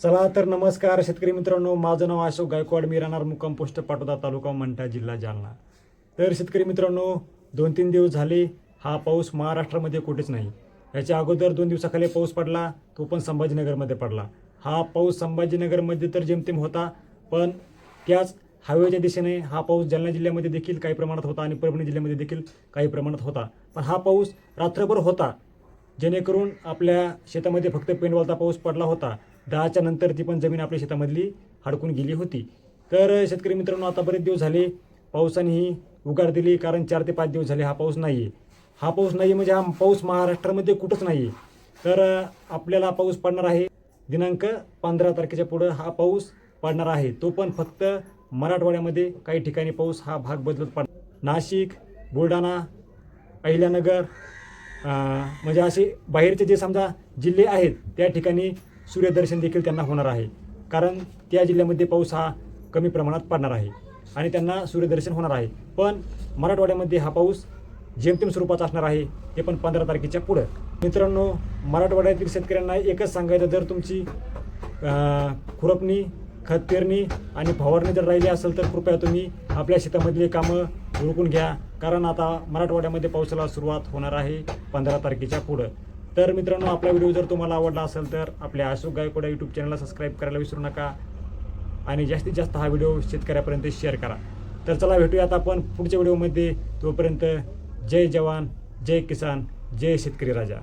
चला तर नमस्कार शेतकरी मित्रांनो. माझं नाव अशोक गायकवाड. मी राहणार मुक्काम पोस्ट पाटोदा तालुका मंठा जिल्हा जालना. तर शेतकरी मित्रांनो दोन तीन दिवस झाले हा पाऊस महाराष्ट्रामध्ये कुठेच नाही. याच्या अगोदर दोन दिवसाखाली पाऊस पडला तो पण संभाजीनगरमध्ये पडला. हा पाऊस संभाजीनगरमध्ये तर जेमतेम होता पण त्याच हवेच्या दिशेने हा पाऊस जालना जिल्ह्यामध्ये देखील काही प्रमाणात होता आणि परभणी जिल्ह्यामध्ये देखील काही प्रमाणात होता. पण हा पाऊस रात्रभर होता. जेणेकरून आपल्या शेतामध्ये फक्त पेंडवालता पाऊस पडला होता. दहाच्या नंतर ती पण जमीन आपल्या शेतामधली हडकून गेली होती. तर शेतकरी मित्रांनो आता बरेच दिवस झाले पावसाने ही उगार दिली कारण चार ते पाच दिवस झाले हा पाऊस नाही आहे हा पाऊस नाही म्हणजे हा पाऊस महाराष्ट्रामध्ये कुठंच नाही आहे तर आपल्याला पाऊस पडणार आहे दिनांक पंधरा तारखेच्या पुढं हा पाऊस पडणार आहे. तो पण फक्त मराठवाड्यामध्ये काही ठिकाणी पाऊस हा भाग बदलत पड नाशिक बुलढाणा अहिल्यानगर म्हणजे असे बाहेरचे जे समजा जिल्हे आहेत त्या ठिकाणी सूर्यदर्शन देखील त्यांना होणार आहे. कारण त्या जिल्ह्यामध्ये पाऊस हा कमी प्रमाणात पडणार आहे. आणि त्यांना सूर्यदर्शन होणार आहे. पण मराठवाड्यामध्ये हा पाऊस जेमतेम स्वरूपाचा असणार आहे ते पण पंधरा तारखेच्या पुढं. मित्रांनो मराठवाड्यातील शेतकऱ्यांना एकच सांगायचं जर तुमची खुरपणी खत पेरणी आणि फवारणी जर राहिली असेल तर कृपया तुम्ही आपल्या शेतामधली कामं उरकून घ्या. कारण आता मराठवाड्यामध्ये पावसाला सुरुवात होणार आहे पंधरा तारखेच्या पुढं. तर मित्रांनो आपला व्हिडिओ जर तुम्हाला आवडला असेल तर आपल्या अशोक गायकवाड यूट्यूब चॅनलला सबस्क्राईब करायला विसरू नका. आणि जास्तीत जास्त हा व्हिडिओ शेतकऱ्यापर्यंत शेअर करा. तर चला भेटूयात आपण पुढच्या व्हिडिओमध्ये. तोपर्यंत जय जवान जय किसान जय शेतकरी राजा.